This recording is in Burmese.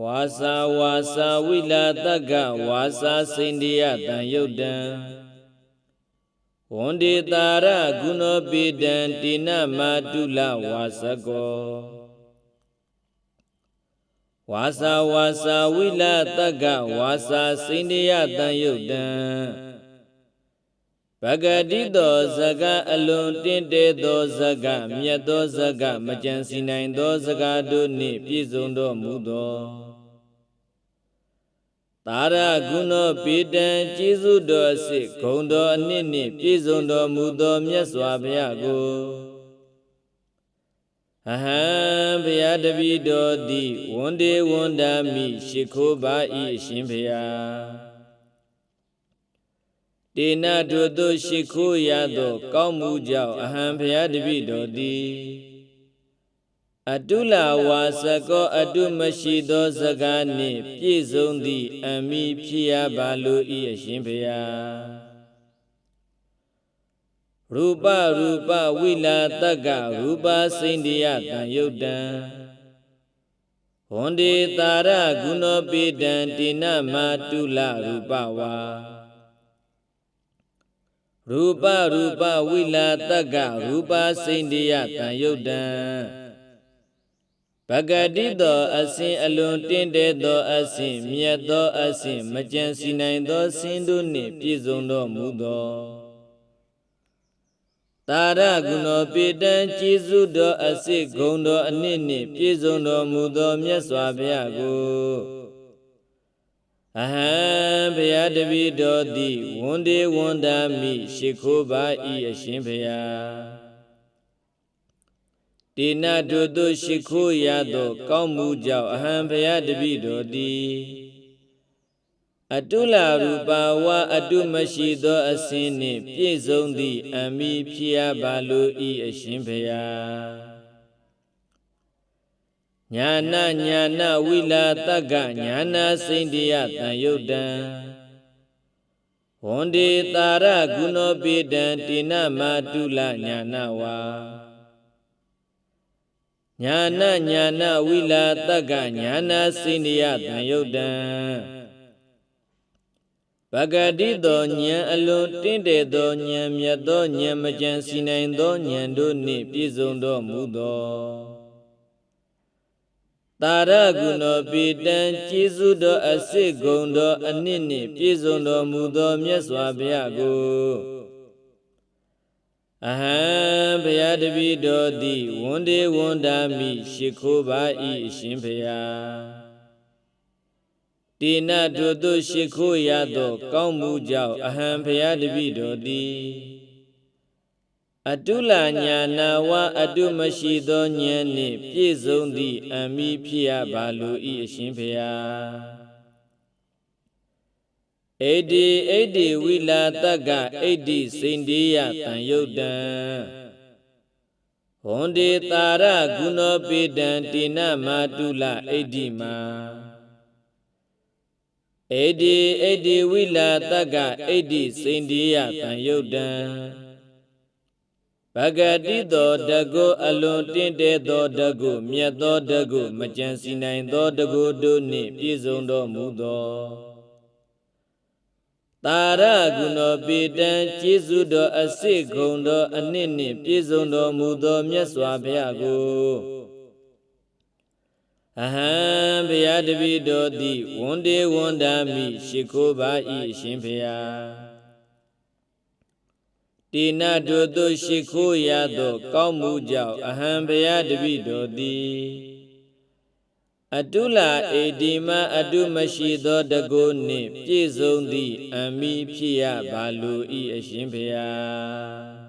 ဝါစာဝါစာဝိလာတက္ကဝါစာစိန္ဒိယတံယုတ်တံဝန္ဒေတာရဂုဏေပိတံတိနမာတုလဝါစကောဝါစာဝါစာဝိလာတက္ကဝါစာစိန္ဒိယတံယုတ်တံ ပဂတိတောဇဂအလွန်တင့်တယ်သောဇဂမြတ်သောဇဂမကြံစီနိုင်သောဇဂတို့နှင့်ပြည့်စုံတော်မူသောသာရဂုဏေပေတံကျေးဇူးတော်အစစ်ဂုံတော်အနှစ်နှင့်ပြည့်စုံတော်မူသောမြတ်စွာဘုရားကိုအဟံဘုရားတပည့်တော်သည်ဝန္ဒေဝန္ဒာမိရှိခိုးပါ၏အရှင်ဘုရား တေနတို့သို့ရှိခိုးရသော ကောင်းမှုကြောင့်အဟံဘုရားတပည့်တော်သည်အတုလဝါစကောအတုမရှိသောစကားနှင့်ပြည့်စုံသည့်အမိဖြစ်ရပါလို၏အရှင်ဘုရားရူပရူပဝိလာတက္ကရူပစိန္ဒိယတံယုတ်တံဝန္ဒေတာရဂုဏေပိတံတိနမတုလရူပဝါ ရူပရူပဝိလာတက္ကရူပစိန္ဒိယတံယုတ်တံပဂတိတောအစဉ်အလွန်တင့်တယ်သောအစဉ်မြတ်သောအစဉ်မကြံစီနိုင်သောစင်တို့နှင့်ပြည့်စုံတော်မူသောတာရဂုဏေပေတံကျေးဇူးတော်အစစ်ဂုံတော်အနှစ်နှင့်ပြည့်စုံတော်မူသောမြတ်စွာဘုရားကိုအဟံ ဘုရားတပည့်တော်သည်ဝန္ဒေဝန္တာမိရှိခိုးပါ၏အရှင်ဘုရားတေနတို့သို့ရှိခိုးရသော ကောင်းမှုကြောင့်အဟံဘုရားတပည့်တော်သည်အတုလရူပဝအတုမရှိသောအစင်းနှင့် ပြည့်စုံသည့်အမိဖြစ်ရပါလို၏အရှင်ဘုရားညာနာညာနာဝိလာတက္ကညာနာစိန္ဒိယတံယုတ်တံ ဝန္ဒေတာရဂုဏေပိတံတိနမတုလညာနာဝါညာနာညာနာဝိလာတက္ကညာနာစိန္ဒိယတံယုတ်တံပဂတိသောဉာဏ်အလွန်တင့်တယ်သောဉာဏ်မြတ်သောဉာဏ်မကြံစီနိုင်သောဉာဏ်တို့နှင့်ပြည့်စုံတော်မူသော တာရဂုဏေပိတံကျေးဇူးတော်အစစ်ဂုံတော်အနှစ်နှင့်ပြည့်စုံတော်မူသောမြတ်စွာဘုရားကိုအဟံဘုရားတပည့်တော်သည်ဝန္ဒေဝန္တာမိရှိခိုးပါ၏အရှင်ဘုရားတိနတို့သို့ရှိခိုးရသော ကောင်းမှုကြောင့်အဟံဘုရားတပည့်တော်သည် အတုလညာနာဝအတုမရှိသောဉာဏ်နှင့်ပြည့်စုံသည့်အမိဖြစ်ရပါလို၏အရှင်ဖေယဣတိဣတိဝိလာတက္ကဣတိစိန္ဒီယတံယုတ်တံဟွန်ဒေတာရဂုဏေပိတံတိနမာတုလဣတိမာဣတိဣတိဝိလာတက္ကဣတိစိန္ဒီယတံယုတ်တံ ပဂတိသောတကုအလွန်တင့်တယ်သောတကုမြတ်သောတကုမကြံစီနိုင်သောတကုတို့နှင့်ပြည့်စုံတော်မူသောတာရဂုဏေပေတံကျေးဇူးတော်အစစ်ဂုံတော်အနှစ်နှင့်ပြည့်စုံတော်မူသောမြတ်စွာဘုရားကိုအဟံဘုရားတပည့်တော်သည်ဝန္ဒေဝန္ဒာမိရှိခိုးပါ၏ရှင်ဘုရား တေနတို့သို့ရှိခိုးရသော ကောင်းမှုကြောင့်အဟံဘုရားတပည့်တော်သည်အတုလအေဒီမအတုမရှိသောတကုနှင့် ပြည့်စုံသည့်အမိဖြစ်ရပါလို၏အရှင်ဘုရား